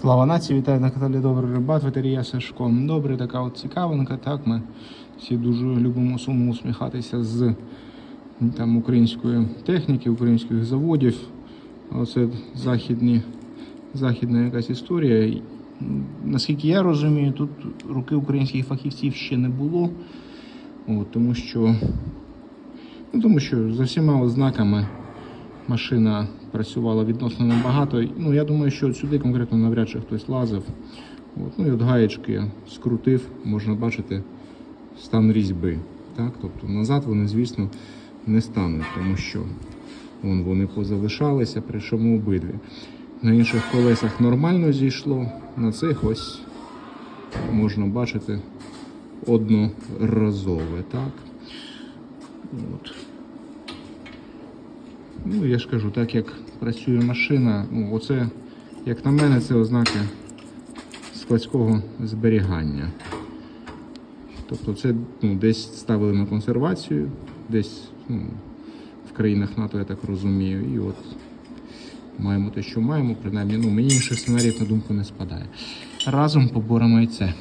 Слава нації, вітаю на каналі Добрий Рибат, ветерія Сашко. Добре, така от цікавинка. Так, ми всі дуже любимо суму усміхатися з там, української техніки, українських заводів. Оце західні, західна якась історія. Наскільки я розумію, тут руки українських фахівців ще не було. От, тому що, ну, тому що за всіма ознаками машина працювала відносно небагато. Ну, я думаю, що сюди конкретно навряд чи хтось лазив. От, ну і от гаєчки скрутив, можна бачити стан різьби. Так? Тобто назад вони, звісно, не стануть, тому що вон, вони позалишалися, причому обидві. На інших колесах нормально зійшло, на цих ось можна бачити одноразове. Так? От. Ну, я ж кажу, так як працює машина, ну, оце, як на мене, це ознаки складського зберігання. Тобто це ну, десь ставили на консервацію, десь ну, в країнах НАТО, я так розумію. І от маємо те, що маємо, принаймні, ну, мені інших сценаріїв на думку не спадає. Разом поборемо і це.